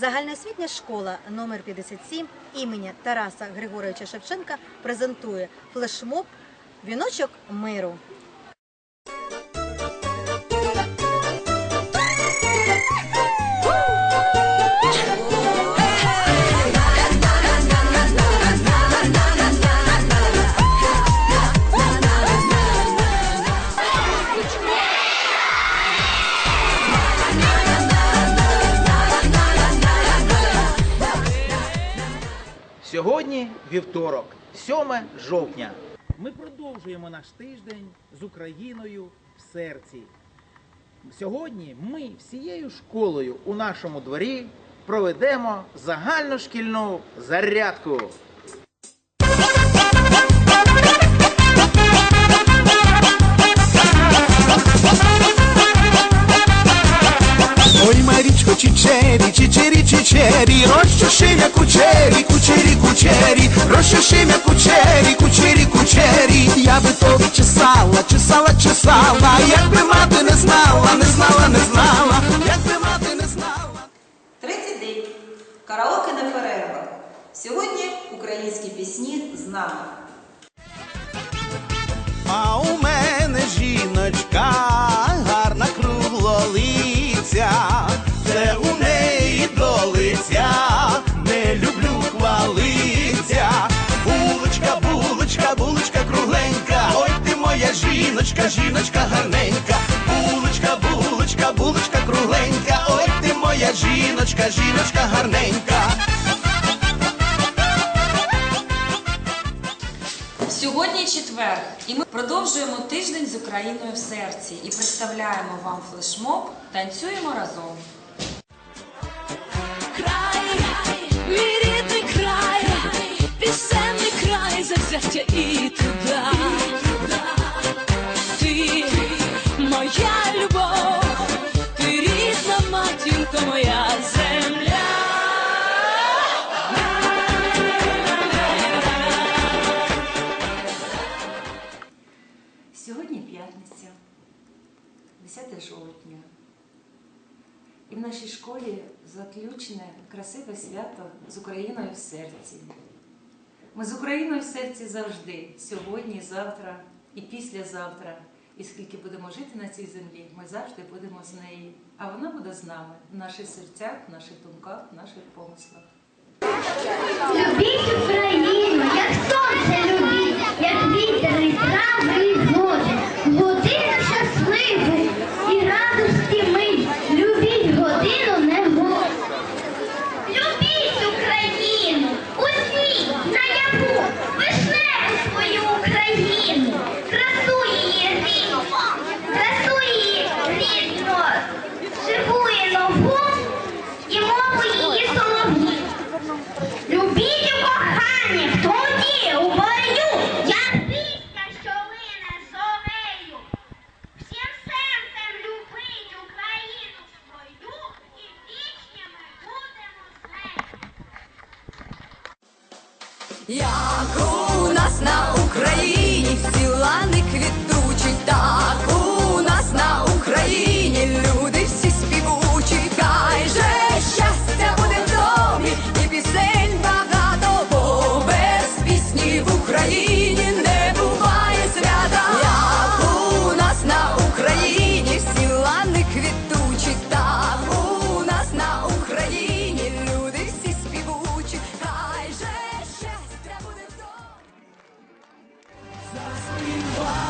Загальноосвітня школа номер 57 імені Тараса Григоровича Шевченка презентує флешмоб Віночок миру. Сьогодні вівторок, 7 жовтня. Ми продовжуємо наш тиждень з Україною в серці. Сьогодні ми всією школою у нашому дворі проведемо загальношкільну зарядку. Ой, Марічко, чичері, чичері, чичері, розчешимя кучері, кучері, кучері, як кучері, кучері, кучері. Я би тобі чесала, чесала, чесала, якби мати не знала, не знала, не знала, якби мати не знала. Третій день. Караоке на перервах. Сьогодні українські пісні з нами. А у жіночка, жіночка гарненька. Булочка, булочка, булочка кругленька, ой ти моя жіночка, жіночка гарненька. Сьогодні четвер, і ми продовжуємо тиждень з Україною в серці і представляємо вам флешмоб Танцюємо разом. край, мій рідний край, пісенний край, завзяття І в нашій школі заключне красиве свято з Україною в серці. Ми з Україною в серці завжди, сьогодні, завтра і післязавтра. І скільки будемо жити на цій землі, ми завжди будемо з нею. А вона буде з нами в наших серцях, в наших думках, в наших помислах. Любіть Україну, Як у нас на Україні ціла не квітне. fly.